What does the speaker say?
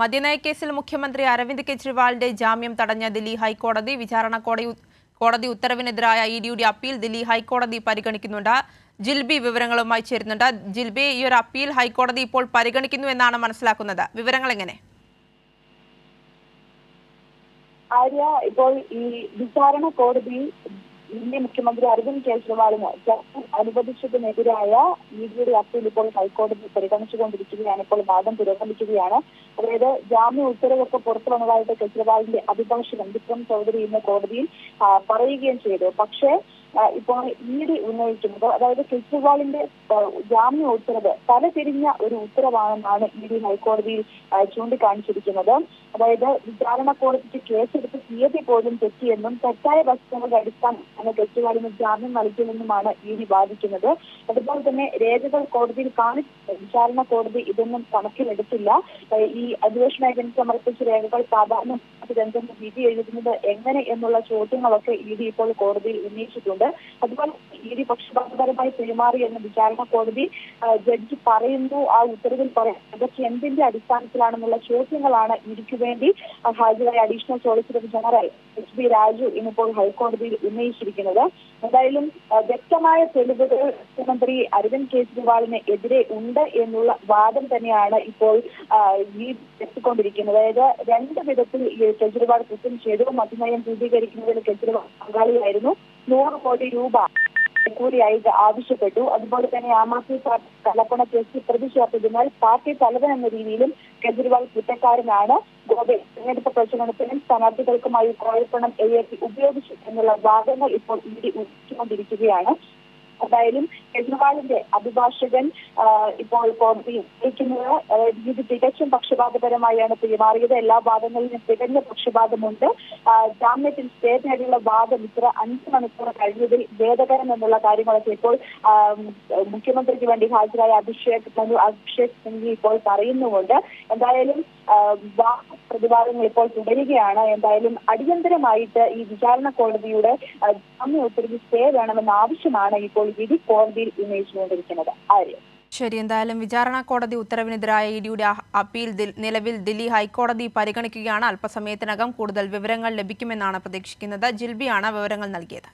മദ്യനയക്കേസിൽ മുഖ്യമന്ത്രി അരവിന്ദ് കെജ്രിവാളിന്റെ ജാമ്യം തടഞ്ഞ ദില്ലി ഹൈക്കോടതി വിചാരണ കോടതി ഉത്തരവിനെതിരായ ഇ ഡിയുടെ അപ്പീൽ ദില്ലി ഹൈക്കോടതി പരിഗണിക്കുന്നുണ്ട്. ജിൽബി വിവരങ്ങളുമായി ചേരുന്നുണ്ട്. ജിൽബി ഈ ഒരു അപ്പീൽ ഹൈക്കോടതി ഇപ്പോൾ പരിഗണിക്കുന്നു എന്നാണ് മനസ്സിലാക്കുന്നത്. വിവരങ്ങൾ എങ്ങനെ ആര്യ ഇപ്പോൾ ഈ വിചാരണ കോടതി ഇന്ത്യ മുഖ്യമന്ത്രി അരവിന്ദ് കെജ്രിവാളിന് ജാമ്യം അനുവദിച്ചതിനെതിരായ ഇഡിയുടെ അപ്പീൽ ഇപ്പോൾ ഹൈക്കോടതി പരിഗണിച്ചുകൊണ്ടിരിക്കുകയാണ്. ഇപ്പോൾ വാദം പുരോഗമിക്കുകയാണ്. അതായത് ജാമ്യ ഉത്തരവൊക്കെ പുറത്തു വന്നതായിട്ട് കെജ്രിവാളിന്റെ അഭിഭാഷകൻ വിക്രം ചൗധരി ഇന്ന് കോടതിയിൽ പറയുകയും ചെയ്തു. പക്ഷേ ഇപ്പോൾ ഇ ഡി ഉന്നയിക്കുന്നത് അതായത് കെജ്രിവാളിന്റെ ജാമ്യം ഉത്തരവ് തലതിരിഞ്ഞ ഒരു ഉത്തരവാണെന്നാണ് ഇ ഡി ഹൈക്കോടതിയിൽ ചൂണ്ടിക്കാണിച്ചിരിക്കുന്നത്. അതായത് വിചാരണ കോടതിക്ക് കേസെടുത്ത് തീയതി പോലും തെറ്റിയെന്നും തെറ്റായ വസ്തുതകളുടെ അടിസ്ഥാനത്തിലാണ് കെജ്രിവാളിന് ജാമ്യം നൽകിയെന്നുമാണ് ഇ ഡി വാദിക്കുന്നത്. അതുപോലെ തന്നെ രേഖകൾ കോടതിയിൽ കാണിച്ച വിചാരണ കോടതി ഇതൊന്നും കണക്കിലെടുത്തില്ല. ഈ അന്വേഷണ ഏജൻസി സമർപ്പിച്ച രേഖകൾ സാധാരണ രംഗം വിധി എഴുതുന്നത് എങ്ങനെ എന്നുള്ള ചോദ്യങ്ങളൊക്കെ ഇ ഡി ഇപ്പോൾ കോടതിയിൽ ഉന്നയിച്ചിട്ടുണ്ട്. അതുപോലെ ഈ ഡി പക്ഷപാതപരമായി പെരുമാറി എന്ന് വിചാരണ കോടതി ജഡ്ജി പറയുന്നു ആ ഉത്തരവിൽ പറയുന്നു അതൊക്കെ എന്തിന്റെ അടിസ്ഥാനത്തിലാണെന്നുള്ള ചോദ്യങ്ങളാണ് ഇരിക്കു വേണ്ടി ഹാജരായ additional solicitor general H B Raju ഇന്നിപ്പോൾ ഹൈക്കോടതിയിൽ ഉന്നയിച്ചിരിക്കുന്നത്. എന്തായാലും വ്യക്തമായ തെളിവുകൾ മുഖ്യമന്ത്രി അരവിന്ദ് കെജ്രിവാളിന് എതിരെ ഉണ്ട് എന്നുള്ള വാദം തന്നെയാണ് ഇപ്പോൾ ഈ എത്തിക്കൊണ്ടിരിക്കുന്നത് അതായത് രണ്ട് വിധത്തിൽ കെജ്രിവാൾ കുറ്റം ചെയ്തു. മദ്യനയം രൂപീകരിക്കുന്നതിൽ കെജ്രിവാൾ പങ്കാളിയായിരുന്നു. നൂറ് കോടി രൂപ കൂടിയായി ആവശ്യപ്പെട്ടു. അതുപോലെ തന്നെ ആം ആദ്മി പാർട്ടി കലപ്പണ കേസിൽ പ്രതി പാർട്ടി തലവൻ എന്ന രീതിയിലും കെജ്രിവാൾ കുറ്റക്കാരനാണ്. ഗോവെ തെരഞ്ഞെടുപ്പ് പ്രചരണത്തിനും സ്ഥാനാർത്ഥികൾക്കുമായി കോഴപ്പണം എ ഉപയോഗിച്ചു എന്നുള്ള വാദങ്ങൾ ഇപ്പോൾ ഇ ഡി ഉന്നയിച്ചുകൊണ്ടിരിക്കുകയാണ് എന്തായാലും കെജ്രിവാളിന്റെ അഭിഭാഷകൻ ഇപ്പോൾ കോടതിയിൽ ഉന്നയിക്കുന്നത് ഇത് തികച്ചും പക്ഷപാതപരമായാണ് പെരുമാറിയത്. എല്ലാ വാദങ്ങളിലും തികഞ്ഞ പക്ഷപാതമുണ്ട്. ജാമ്യത്തിൽ സ്റ്റേ നേടിയുള്ള വാദം ഇത്ര അഞ്ച് മണിക്കൂർ കഴിഞ്ഞതിൽ ഖേദകരം എന്നുള്ള കാര്യങ്ങളൊക്കെ ഇപ്പോൾ മുഖ്യമന്ത്രിക്ക് വേണ്ടി ഹാജരായ അഭിഷേക് അഭിഷേക് സിംഗ് ഇപ്പോൾ പറയുന്നുമുണ്ട്. എന്തായാലും പ്രതിവാദങ്ങൾ ഇപ്പോൾ തുടരുകയാണ്. എന്തായാലും അടിയന്തരമായിട്ട് ഈ വിചാരണ കോടതിയുടെ ജാമ്യ ഉത്തരവ് സ്റ്റേ വേണമെന്ന ആവശ്യമാണ് ഇപ്പോൾ വിധി കോടതിയിൽ ഉന്നയിച്ചുകൊണ്ടിരിക്കുന്നത്. ആര്യ. ശരി എന്തായാലും വിചാരണ കോടതി ഉത്തരവിനെതിരായ ഇ ഡിയുടെ അപ്പീൽ നിലവിൽ ദില്ലി ഹൈക്കോടതി പരിഗണിക്കുകയാണ്. അല്പസമയത്തിനകം കൂടുതൽ വിവരങ്ങൾ ലഭിക്കുമെന്നാണ് പ്രതീക്ഷിക്കുന്നത്. ജിൽബിയാണ് വിവരങ്ങൾ നൽകിയത്.